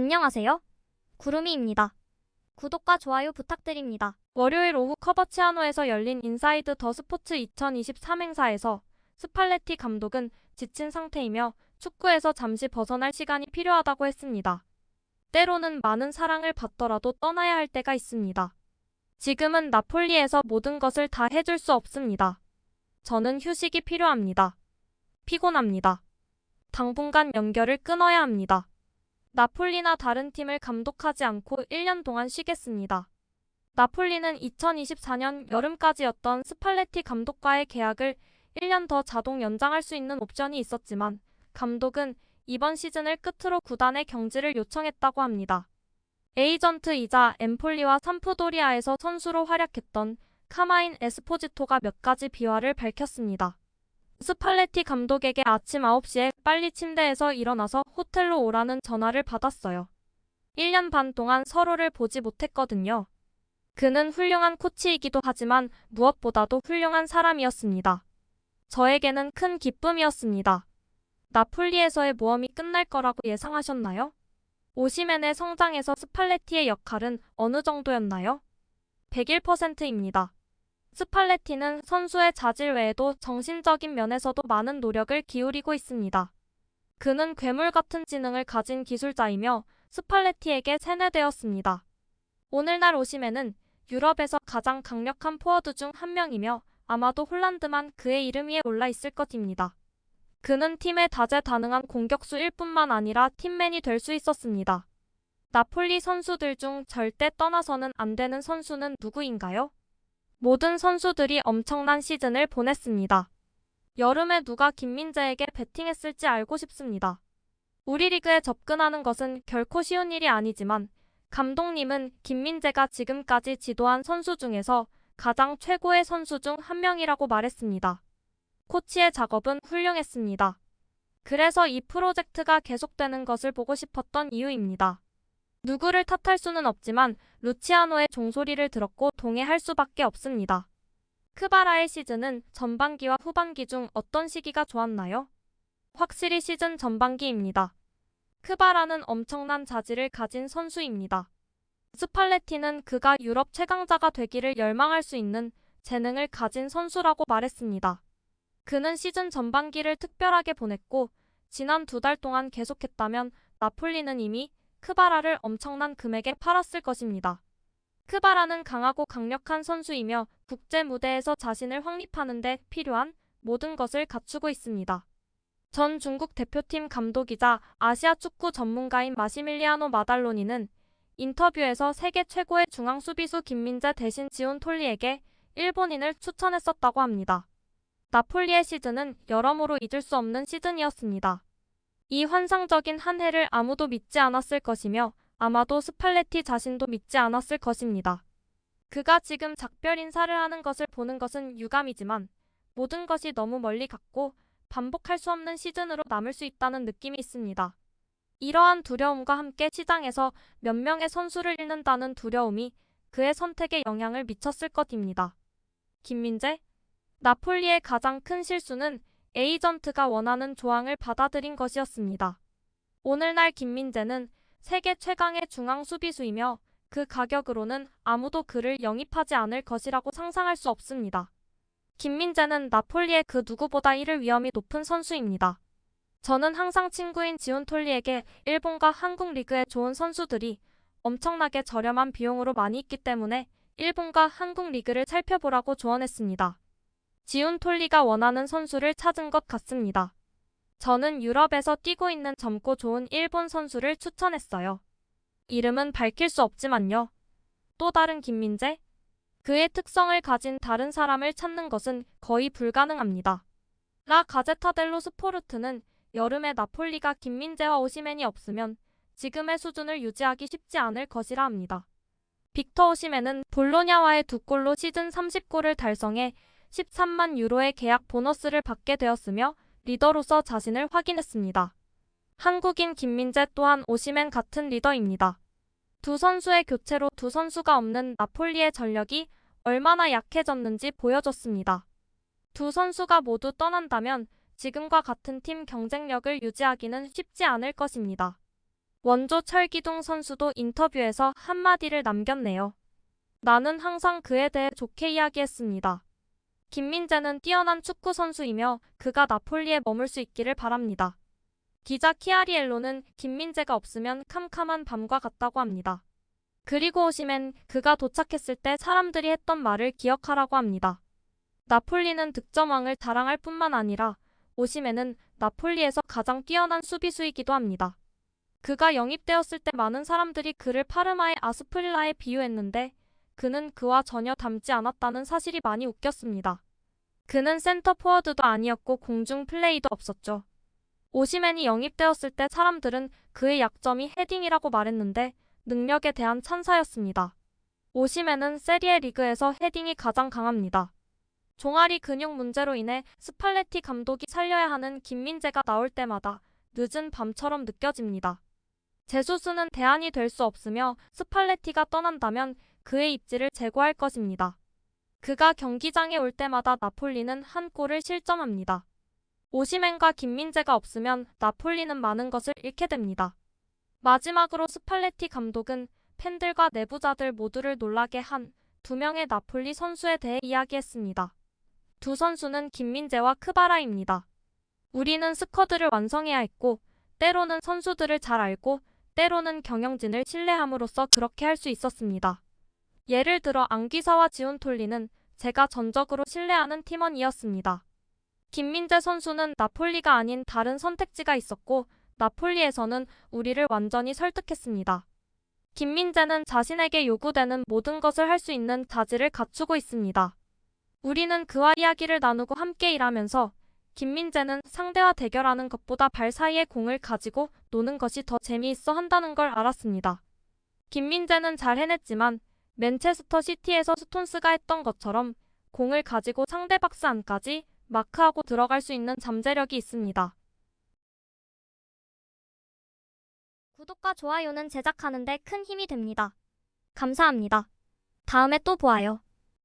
안녕하세요. 구름이입니다. 구독과 좋아요 부탁드립니다. 월요일 오후 커버치아노에서 열린 인사이드 더 스포츠 2023 행사에서 스팔레티 감독은 지친 상태이며 축구에서 잠시 벗어날 시간이 필요하다고 했습니다. 때로는 많은 사랑을 받더라도 떠나야 할 때가 있습니다. 지금은 나폴리에서 모든 것을 다 해줄 수 없습니다. 저는 휴식이 필요합니다. 피곤합니다. 당분간 연결을 끊어야 합니다. 나폴리나 다른 팀을 감독하지 않고 1년 동안 쉬겠습니다. 나폴리는 2024년 여름까지였던 스팔레티 감독과의 계약을 1년 더 자동 연장할 수 있는 옵션이 있었지만 감독은 이번 시즌을 끝으로 구단의 경지를 요청했다고 합니다. 에이전트이자 엠폴리와 삼프도리아에서 선수로 활약했던 카마인 에스포지토가 몇 가지 비화를 밝혔습니다. 스팔레티 감독에게 아침 9시에 빨리 침대에서 일어나서 호텔로 오라는 전화를 받았어요. 1년 반 동안 서로를 보지 못했거든요. 그는 훌륭한 코치이기도 하지만 무엇보다도 훌륭한 사람이었습니다. 저에게는 큰 기쁨이었습니다. 나폴리에서의 모험이 끝날 거라고 예상하셨나요? 오시멘의 성장에서 스팔레티의 역할은 어느 정도였나요? 101%입니다. 스팔레티는 선수의 자질 외에도 정신적인 면에서도 많은 노력을 기울이고 있습니다. 그는 괴물 같은 지능을 가진 기술자이며 스팔레티에게 세뇌되었습니다. 오늘날 오시멘은 유럽에서 가장 강력한 포워드 중 한 명이며 아마도 홀란드만 그의 이름 위에 올라 있을 것입니다. 그는 팀의 다재다능한 공격수일 뿐만 아니라 팀맨이 될 수 있었습니다. 나폴리 선수들 중 절대 떠나서는 안 되는 선수는 누구인가요? 모든 선수들이 엄청난 시즌을 보냈습니다. 여름에 누가 김민재에게 베팅했을지 알고 싶습니다. 우리 리그에 접근하는 것은 결코 쉬운 일이 아니지만 감독님은 김민재가 지금까지 지도한 선수 중에서 가장 최고의 선수 중 한 명이라고 말했습니다. 코치의 작업은 훌륭했습니다. 그래서 이 프로젝트가 계속되는 것을 보고 싶었던 이유입니다. 누구를 탓할 수는 없지만 루치아노의 종소리를 들었고 동의할 수밖에 없습니다. 크바라의 시즌은 전반기와 후반기 중 어떤 시기가 좋았나요? 확실히 시즌 전반기입니다. 크바라는 엄청난 자질을 가진 선수입니다. 스팔레티는 그가 유럽 최강자가 되기를 열망할 수 있는 재능을 가진 선수라고 말했습니다. 그는 시즌 전반기를 특별하게 보냈고 지난 두 달 동안 계속했다면 나폴리는 이미 크바라를 엄청난 금액에 팔았을 것입니다. 크바라는 강하고 강력한 선수이며 국제 무대에서 자신을 확립하는 데 필요한 모든 것을 갖추고 있습니다. 전 중국 대표팀 감독이자 아시아 축구 전문가인 마시밀리아노 마달로니는 인터뷰에서 세계 최고의 중앙 수비수 김민재 대신 지온 톨리에게 일본인을 추천했었다고 합니다. 나폴리의 시즌은 여러모로 잊을 수 없는 시즌이었습니다. 이 환상적인 한 해를 아무도 믿지 않았을 것이며 아마도 스팔레티 자신도 믿지 않았을 것입니다. 그가 지금 작별 인사를 하는 것을 보는 것은 유감이지만 모든 것이 너무 멀리 갔고 반복할 수 없는 시즌으로 남을 수 있다는 느낌이 있습니다. 이러한 두려움과 함께 시장에서 몇 명의 선수를 잃는다는 두려움이 그의 선택에 영향을 미쳤을 것입니다. 김민재 나폴리의 가장 큰 실수는 에이전트가 원하는 조항을 받아들인 것이었습니다. 오늘날 김민재는 세계 최강의 중앙 수비수이며 그 가격으로는 아무도 그를 영입하지 않을 것이라고 상상할 수 없습니다. 김민재는 나폴리의 그 누구보다 이를 위험이 높은 선수입니다. 저는 항상 친구인 지온 톨리에게 일본과 한국 리그의 좋은 선수들이 엄청나게 저렴한 비용으로 많이 있기 때문에 일본과 한국 리그를 살펴보라고 조언했습니다. 지운 톨리가 원하는 선수를 찾은 것 같습니다. 저는 유럽에서 뛰고 있는 젊고 좋은 일본 선수를 추천했어요. 이름은 밝힐 수 없지만요. 또 다른 김민재? 그의 특성을 가진 다른 사람을 찾는 것은 거의 불가능합니다. 라 가제타 델로 스포르트는 여름에 나폴리가 김민재와 오시멘이 없으면 지금의 수준을 유지하기 쉽지 않을 것이라 합니다. 빅터 오시멘은 볼로냐와의 두 골로 시즌 30골을 달성해 13만 유로의 계약 보너스를 받게 되었으며 리더로서 자신을 확인했습니다. 한국인 김민재 또한 오시멘 같은 리더입니다. 두 선수의 교체로 두 선수가 없는 나폴리의 전력이 얼마나 약해졌는지 보여줬습니다. 두 선수가 모두 떠난다면 지금과 같은 팀 경쟁력을 유지하기는 쉽지 않을 것입니다. 원조 철기둥 선수도 인터뷰에서 한마디를 남겼네요. 나는 항상 그에 대해 좋게 이야기했습니다. 김민재는 뛰어난 축구 선수이며 그가 나폴리에 머물 수 있기를 바랍니다. 기자 키아리엘로는 김민재가 없으면 캄캄한 밤과 같다고 합니다. 그리고 오시면 그가 도착했을 때 사람들이 했던 말을 기억하라고 합니다. 나폴리는 득점왕을 자랑할 뿐만 아니라 오시멘은 나폴리에서 가장 뛰어난 수비수이기도 합니다. 그가 영입되었을 때 많은 사람들이 그를 파르마의 아스프릴라에 비유했는데 그는 그와 전혀 닮지 않았다는 사실이 많이 웃겼습니다. 그는 센터 포워드도 아니었고 공중 플레이도 없었죠. 오시멘이 영입되었을 때 사람들은 그의 약점이 헤딩이라고 말했는데 능력에 대한 찬사였습니다. 오시멘은 세리에 리그에서 헤딩이 가장 강합니다. 종아리 근육 문제로 인해 스팔레티 감독이 살려야 하는 김민재가 나올 때마다 늦은 밤처럼 느껴집니다. 제수스는 대안이 될 수 없으며 스팔레티가 떠난다면 그의 입지를 제고할 것입니다. 그가 경기장에 올 때마다 나폴리는 한 골을 실점합니다. 오시멘과 김민재가 없으면 나폴리는 많은 것을 잃게 됩니다. 마지막으로 스팔레티 감독은 팬들과 내부자들 모두를 놀라게 한 두 명의 나폴리 선수에 대해 이야기했습니다. 두 선수는 김민재와 크바라입니다. 우리는 스쿼드를 완성해야 했고, 때로는 선수들을 잘 알고, 때로는 경영진을 신뢰함으로써 그렇게 할 수 있었습니다. 예를 들어 안기사와 지훈톨리는 제가 전적으로 신뢰하는 팀원이었습니다. 김민재 선수는 나폴리가 아닌 다른 선택지가 있었고, 나폴리에서는 우리를 완전히 설득했습니다. 김민재는 자신에게 요구되는 모든 것을 할 수 있는 자질을 갖추고 있습니다. 우리는 그와 이야기를 나누고 함께 일하면서 김민재는 상대와 대결하는 것보다 발 사이에 공을 가지고 노는 것이 더 재미있어 한다는 걸 알았습니다. 김민재는 잘 해냈지만 맨체스터 시티에서 스톤스가 했던 것처럼 공을 가지고 상대 박스 안까지 마크하고 들어갈 수 있는 잠재력이 있습니다. 구독과 좋아요는 제작하는데 큰 힘이 됩니다. 감사합니다. 다음에 또 보아요.